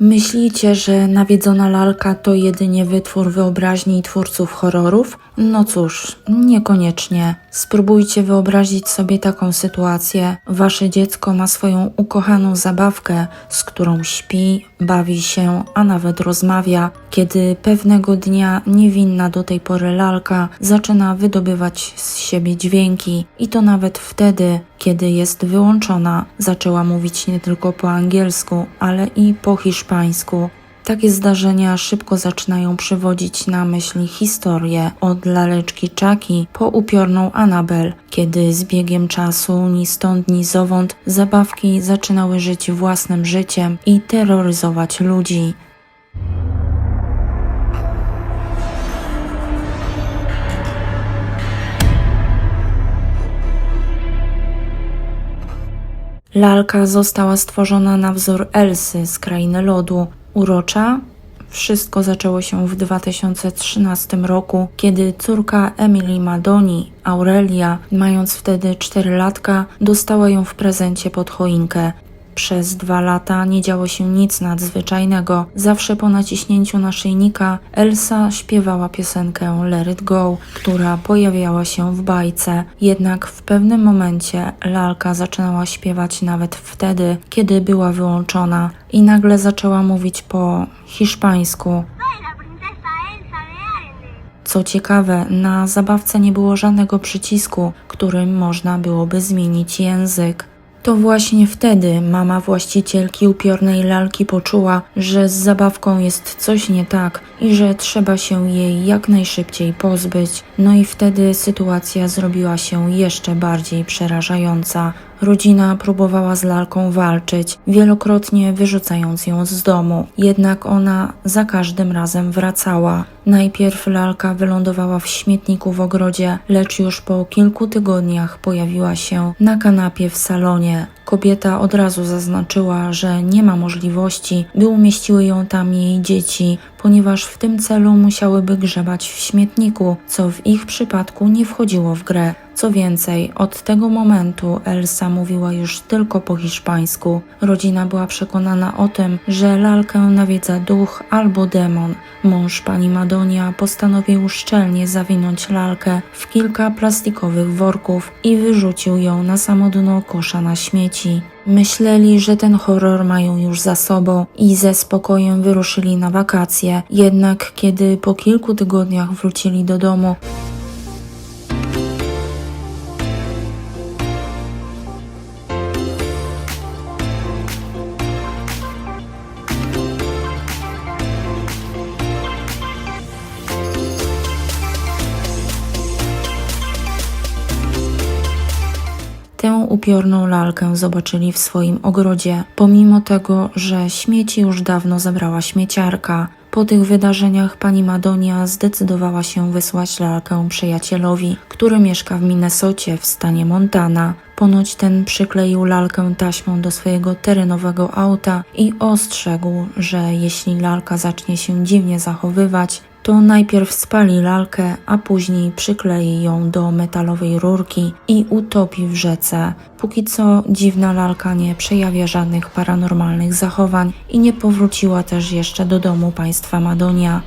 Myślicie, że nawiedzona lalka to jedynie wytwór wyobraźni twórców horrorów? No cóż, niekoniecznie. Spróbujcie wyobrazić sobie taką sytuację. Wasze dziecko ma swoją ukochaną zabawkę, z którą śpi, bawi się, a nawet rozmawia, kiedy pewnego dnia niewinna do tej pory lalka zaczyna wydobywać z siebie dźwięki i to nawet wtedy, kiedy jest wyłączona. Zaczęła mówić nie tylko po angielsku, ale i po hiszpańsku. Takie zdarzenia szybko zaczynają przywodzić na myśli historię od laleczki Czaki po upiorną Anabel, kiedy z biegiem czasu ni stąd ni zowąd zabawki zaczynały żyć własnym życiem i terroryzować ludzi. Lalka została stworzona na wzór Elsy z krainy lodu. Urocza? Wszystko zaczęło się w 2013 roku, kiedy córka Emily Madoni, Aurelia, mając wtedy 4 latka, dostała ją w prezencie pod choinkę. Przez dwa lata nie działo się nic nadzwyczajnego. Zawsze po naciśnięciu naszyjnika Elsa śpiewała piosenkę Let It Go, która pojawiała się w bajce. Jednak w pewnym momencie lalka zaczynała śpiewać nawet wtedy, kiedy była wyłączona i nagle zaczęła mówić po hiszpańsku. Co ciekawe, na zabawce nie było żadnego przycisku, którym można byłoby zmienić język. To właśnie wtedy mama właścicielki upiornej lalki poczuła, że z zabawką jest coś nie tak i że trzeba się jej jak najszybciej pozbyć. No i wtedy sytuacja zrobiła się jeszcze bardziej przerażająca. Rodzina próbowała z lalką walczyć, wielokrotnie wyrzucając ją z domu, jednak ona za każdym razem wracała. Najpierw lalka wylądowała w śmietniku w ogrodzie, lecz już po kilku tygodniach pojawiła się na kanapie w salonie. Kobieta od razu zaznaczyła, że nie ma możliwości, by umieściły ją tam jej dzieci, ponieważ w tym celu musiałyby grzebać w śmietniku, co w ich przypadku nie wchodziło w grę. Co więcej, od tego momentu Elsa mówiła już tylko po hiszpańsku. Rodzina była przekonana o tym, że lalkę nawiedza duch albo demon. Mąż pani Madonia postanowił szczelnie zawinąć lalkę w kilka plastikowych worków i wyrzucił ją na samo dno kosza na śmieci. Myśleli, że ten horror mają już za sobą i ze spokojem wyruszyli na wakacje. Jednak kiedy po kilku tygodniach wrócili do domu, upiorną lalkę zobaczyli w swoim ogrodzie, pomimo tego, że śmieci już dawno zabrała śmieciarka. Po tych wydarzeniach pani Madonia zdecydowała się wysłać lalkę przyjacielowi, który mieszka w Minnesocie w stanie Montana. Ponoć ten przykleił lalkę taśmą do swojego terenowego auta i ostrzegł, że jeśli lalka zacznie się dziwnie zachowywać, to najpierw spali lalkę, a później przyklei ją do metalowej rurki i utopi w rzece. Póki co dziwna lalka nie przejawia żadnych paranormalnych zachowań i nie powróciła też jeszcze do domu państwa Madonia.